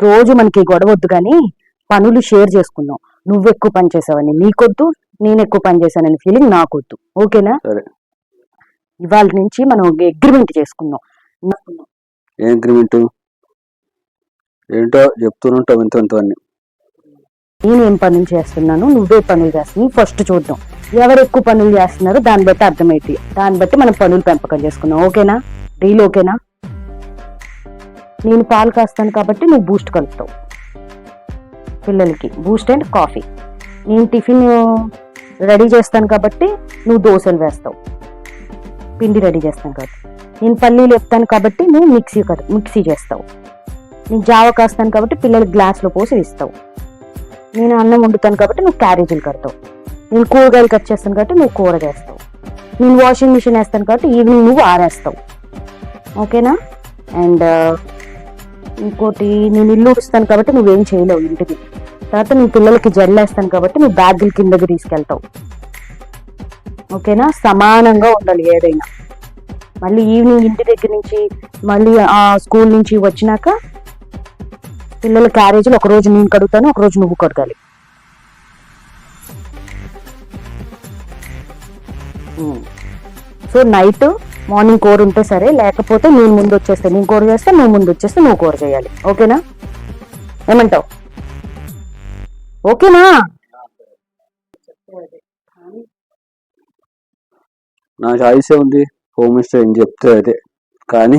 రోజు మనకి గొడవ వద్దు కానీ పనులు షేర్ చేసుకుందాం. నువ్వు ఎక్కువ పని చేసావని నీకొద్దు నేను ఎక్కువ పని చేశానని ఫీలింగ్ నాకొద్దు. ఓకేనా? ఇవాళ నుంచి మనం అగ్రిమెంట్ చేసుకుందాం. అగ్రిమెంట్ ఏంటో చెప్తూనుంటావు ఇంత అన్ని నేను ఏం పనులు చేస్తున్నాను నువ్వే పనులు చేస్తున్నావు ఫస్ట్ చూద్దాం. ఎవరు ఎక్కువ పనులు చేస్తున్నారో దాన్ని బట్టి అర్థమైంది దాన్ని బట్టి మనం పనులు పెంపకం చేసుకుందాం. ఓకేనా? డీల్ ఓకేనా? నేను పాలు కాస్తాను కాబట్టి నువ్వు బూస్ట్ కలుపుతావు. పిల్లలకి బూస్ట్ అండ్ కాఫీ. నేను టిఫిన్ రెడీ చేస్తాను కాబట్టి నువ్వు దోశలు వేస్తావు. పిండి రెడీ చేస్తాను కాబట్టి. నేను పల్లీలు చెప్తాను కాబట్టి నువ్వు మిక్సీ మిక్సీ చేస్తావు. నేను జావ కాస్తాను కాబట్టి పిల్లలకి గ్లాస్లో పోసి ఇస్తావు. నేను అన్నం వండుతాను కాబట్టి నువ్వు క్యారేజీలు కడతావు. నేను కూరగాయలు కట్ చేస్తాను కాబట్టి నువ్వు కూర చేస్తావు. నేను వాషింగ్ మిషన్ వేస్తాను కాబట్టి ఈవినింగ్ నువ్వు ఆరేస్తావు. ఓకేనా? అండ్ ఇంకోటి నేను ఇల్లు ఉడుస్తాను కాబట్టి నువ్వేం చేయలేవు ఇంటికి. తర్వాత నీ పిల్లలకి జల్లేస్తాను కాబట్టి నువ్వు బ్యాగులు కిందకి తీసుకెళ్తావు. ఓకేనా? సమానంగా ఉండాలి ఏదైనా. మళ్ళీ ఈవినింగ్ ఇంటి దగ్గర నుంచి మళ్ళీ ఆ స్కూల్ నుంచి వచ్చినాక పిల్లల క్యారేజీలు ఒక రోజు నేను కడుగుతాను ఒక రోజు నువ్వు కడగాలి. సో నైట్ మార్నింగ్ కూర ఉంటే సరే లేకపోతే నేను ముందు వచ్చేస్తే నేను కూర చేస్తే నువ్వు ముందు వచ్చేస్తే నువ్వు కూర చేయాలి. ఓకేనా? ఏమంటావు? ఓకేనా? నా చాయిసే ఉంది హోమ్ మినిస్టర్ ఏం చెప్తే అదే. కానీ